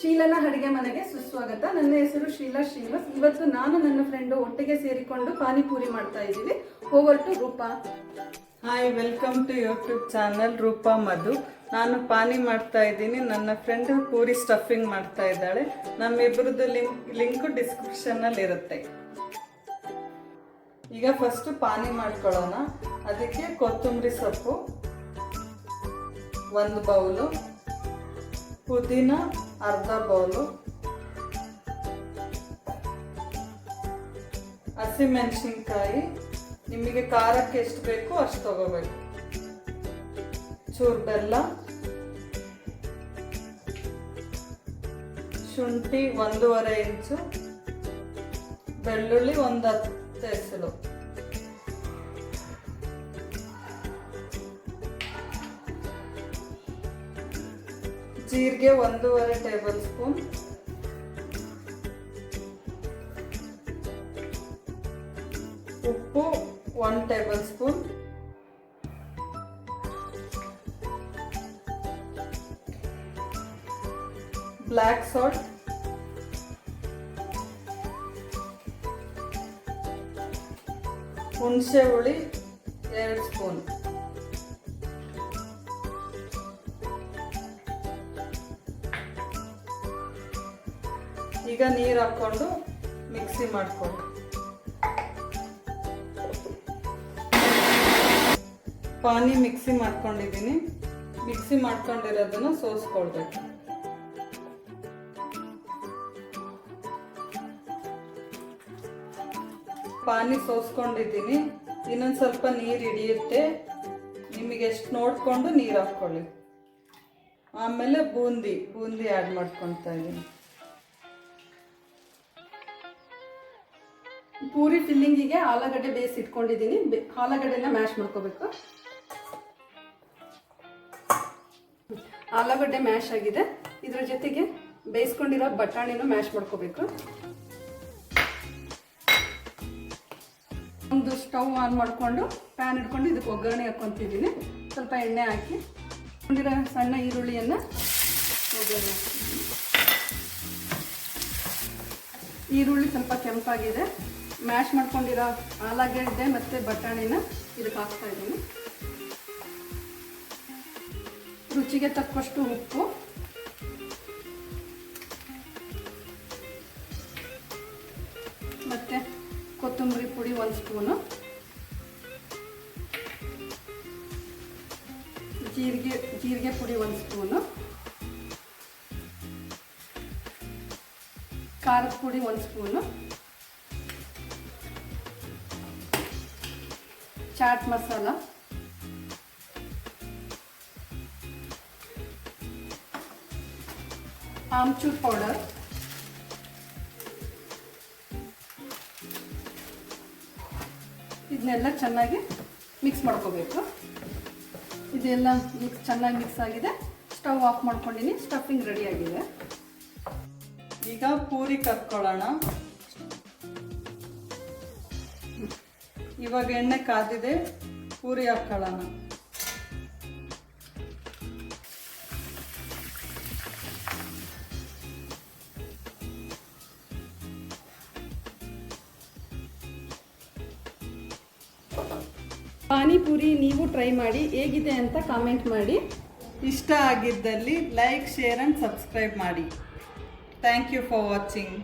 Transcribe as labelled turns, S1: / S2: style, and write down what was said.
S1: ಶೀಲನ ಅಡುಗೆ ಮನೆಗೆ ಸುಸ್ವಾಗತ. ನನ್ನ ಹೆಸರು ಶೀಲಾ ಶ್ರೀನಿವಾಸ್. ಇವತ್ತು ನಾನು ನನ್ನ ಫ್ರೆಂಡು ಒಟ್ಟಿಗೆ ಸೇರಿಕೊಂಡು ಪಾನಿಪೂರಿ ಮಾಡ್ತಾ ಇದ್ದೀವಿ. Over to Rupa.
S2: Hi welcome to YouTube channel Rupa Madhu. ನಾನು ಪಾನಿ ಮಾಡ್ತಾ ಇದ್ದೀನಿ. ನನ್ನ ಫ್ರೆಂಡ್ ಪೂರಿ ಸ್ಟಫಿಂಗ್ ಮಾಡ್ತಾ ಇದ್ದಾಳೆ. ನಮ್ಮಿಬ್ಬರದ್ದು ಲಿಂಕ್ ಲಿಂಕು ಡಿಸ್ಕ್ರಿಪ್ಷನ್ನಲ್ಲಿ ಇರುತ್ತೆ. ಈಗ ಫಸ್ಟ್ ಪಾನಿ ಮಾಡ್ಕೊಳ್ಳೋಣ. ಅದಕ್ಕೆ ಕೊತ್ತಂಬರಿ ಸೊಪ್ಪು, ಒಂದು ಬೌಲು. ಪುದೀನ, ಅರ್ಧ ಬೌಲು. ಹಸಿಮೆಣಸಿನ್ಕಾಯಿ. ನಿಮಗೆ ಖಾರಕ್ಕೆ ಎಷ್ಟು ಬೇಕು ಅಷ್ಟು ತಗೋಬೇಕು. ಚೂರು ಬೆಲ್ಲ. ಶುಂಠಿ ಒಂದೂವರೆ ಇಂಚು. ಬೆಳ್ಳುಳ್ಳಿ ಒಂದು ಹತ್ತು ಎಸಳು ಜೀರಿಗೆ ಒಂದೂವರೆ ಟೇಬಲ್ ಸ್ಪೂನ್. ಉಪ್ಪು one table spoon. Black salt. ಹುಣಸೆ ಹುಳಿ ಎರಡು ಸ್ಪೂನ್. ಈಗ ನೀರು ಹಾಕ್ಕೊಂಡು ಮಿಕ್ಸಿ ಮಾಡ್ಕೊಂಡು. ಪಾನಿ ಮಿಕ್ಸಿ ಮಾಡ್ಕೊಂಡಿದ್ದೀನಿ. ಮಿಕ್ಸಿ ಮಾಡ್ಕೊಂಡಿರೋದನ್ನ ಸೋಸ್ಕೊಳ್ಬೇಕು. ಪಾನಿ ಸೋಸ್ಕೊಂಡಿದ್ದೀನಿ. ಇನ್ನೊಂದು ಸ್ವಲ್ಪ ನೀರು ಹಿಡಿಯುತ್ತೆ. ನಿಮಗೆ ಎಷ್ಟು ನೋಡಿಕೊಂಡು ನೀರು ಹಾಕ್ಕೊಳ್ಳಿ. ಆಮೇಲೆ ಬೂಂದಿ ಬೂಂದಿ ಆ್ಯಡ್ ಮಾಡ್ಕೊತಾ ಇದ್ದೀನಿ.
S1: ಪೂರಿ ಫಿಲ್ಲಿಂಗಿಗೆ ಆಲೂಗಡ್ಡೆ ಬೇಯಿಸಿ ಇಟ್ಕೊಂಡಿದ್ದೀನಿ. ಆಲೂಗಡ್ಡೆನ ಮ್ಯಾಶ್ ಮಾಡ್ಕೋಬೇಕು. ಆಲೂಗಡ್ಡೆ ಮ್ಯಾಶ್ ಆಗಿದೆ. ಇದ್ರ ಜೊತೆಗೆ ಬೇಯಿಸ್ಕೊಂಡಿರೋ ಬಟಾಣಿನೂ ಮ್ಯಾಶ್ ಮಾಡ್ಕೋಬೇಕು. ಒಂದು ಸ್ಟವ್ ಆನ್ ಮಾಡಿಕೊಂಡು ಪ್ಯಾನ್ ಇಟ್ಕೊಂಡು ಇದಕ್ಕೆ ಒಗ್ಗರಣೆ ಹಾಕ್ಕೊತಿದ್ದೀನಿ. ಸ್ವಲ್ಪ ಎಣ್ಣೆ ಹಾಕಿ ಇಟ್ಕೊಂಡಿರೋ ಸಣ್ಣ ಈರುಳ್ಳಿಯನ್ನು ಒಗ್ಗರಣೆ ಈರುಳ್ಳಿ ಸ್ವಲ್ಪ ಕೆಂಪಾಗಿದೆ. ಮ್ಯಾಶ್ ಮಾಡ್ಕೊಂಡಿರೋ ಆಲೂಗಡ್ಡೆ ಮತ್ತು ಬಟಾಣಿನ ಇದಕ್ಕೆ ಹಾಕ್ತಾ ಇದ್ದೀನಿ. ರುಚಿಗೆ ತಕ್ಕಷ್ಟು ಉಪ್ಪು. ಮತ್ತು ಕೊತ್ತಂಬರಿ ಪುಡಿ ಒಂದು ಸ್ಪೂನು. ಜೀರಿಗೆ ಜೀರಿಗೆ ಪುಡಿ ಒಂದು ಸ್ಪೂನು. ಖಾರದ ಪುಡಿ ಒಂದು ಸ್ಪೂನು. ಚಾಟ್ ಮಸಾಲ. ಆಮ್ಚೂರ್ ಪೌಡರ್ ಇದನ್ನೆಲ್ಲ ಚೆನ್ನಾಗಿ ಮಿಕ್ಸ್ ಮಾಡ್ಕೋಬೇಕು. ಇದೆಲ್ಲ ಮಿಕ್ಸ್ ಚೆನ್ನಾಗಿ ಮಿಕ್ಸ್ ಆಗಿದೆ. ಸ್ಟವ್ ಆಫ್ ಮಾಡ್ಕೊಂಡಿನಿ. ಸ್ಟಫಿಂಗ್ ರೆಡಿ ಆಗಿದೆ.
S2: ಈಗ ಪೂರಿ ಕರ್ಕೊಳ್ಳೋಣ. ಇವಾಗ ಎಣ್ಣೆ ಕಾದಿದೆ, ಪೂರಿ ಹಾಕೊಳ್ಳೋಣ.
S1: ಪಾನಿಪುರಿ ನೀವು ಟ್ರೈ ಮಾಡಿ, ಹೇಗಿದೆ ಅಂತ ಕಾಮೆಂಟ್ ಮಾಡಿ.
S2: ಇಷ್ಟ ಆಗಿದ್ದಲ್ಲಿ ಲೈಕ್ ಶೇರ್ ಆ್ಯಂಡ್ ಸಬ್ಸ್ಕ್ರೈಬ್ ಮಾಡಿ. Thank you for watching